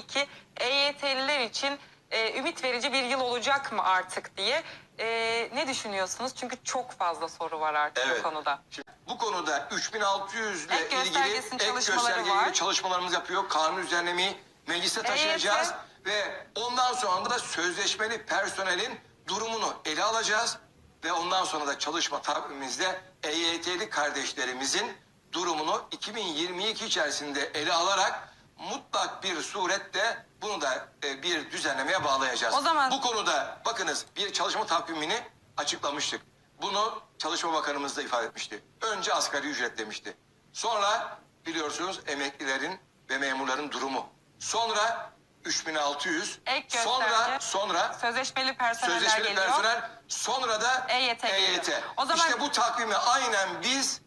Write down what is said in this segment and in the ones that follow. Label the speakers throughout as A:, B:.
A: 2022 EYT'liler için e, ümit verici bir yıl olacak mı artık diye e, ne düşünüyorsunuz? Çünkü çok fazla soru var artık bu konuda.
B: Şimdi bu konuda 3600 ile
A: Ek
B: ilgili
A: göstergesinin
B: ek
A: çalışmaları var.
B: ilgili çalışmalarımız yapıyor. Kanun düzenlemeyi meclise taşıyacağız.
A: EYT.
B: Ve ondan sonra da sözleşmeli personelin durumunu ele alacağız. Ve ondan sonra da çalışma takvimimizde EYT'li kardeşlerimizin durumunu 2022 içerisinde ele alarak bir surette bunu da e, bir düzenlemeye bağlayacağız.
A: O zaman-
B: Bu konuda bakınız bir çalışma takvimini açıklamıştık. Bunu Çalışma Bakanımız da ifade etmişti. Önce asgari ücret demişti. Sonra biliyorsunuz emeklilerin ve memurların durumu. Sonra 3600.
A: Ek gösterge.
B: sonra sonra
A: Sözleşmeli personeller
B: sözleşmeli
A: geliyor.
B: personel sonra da
A: EYT geliyor. O zaman-
B: İşte bu takvimi aynen biz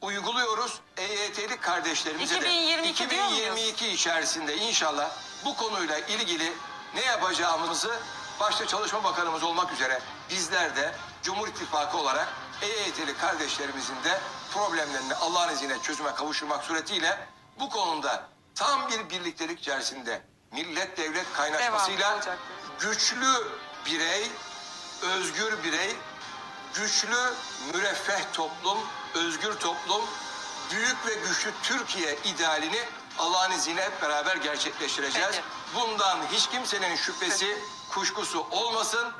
B: uyguluyoruz. EYT'li kardeşlerimize
A: 2022
B: de
A: diyor muyuz?
B: 2022 içerisinde inşallah bu konuyla ilgili ne yapacağımızı başta Çalışma Bakanımız olmak üzere bizler de Cumhur İttifakı olarak EYT'li kardeşlerimizin de problemlerini Allah'ın izniyle çözüme kavuşturmak suretiyle bu konuda tam bir birliktelik içerisinde millet devlet kaynaşmasıyla güçlü birey, özgür birey, güçlü, müreffeh toplum, özgür toplum, büyük ve güçlü Türkiye idealini Allah'ın izniyle hep beraber gerçekleştireceğiz.
A: Peki.
B: Bundan hiç kimsenin şüphesi, kuşkusu olmasın.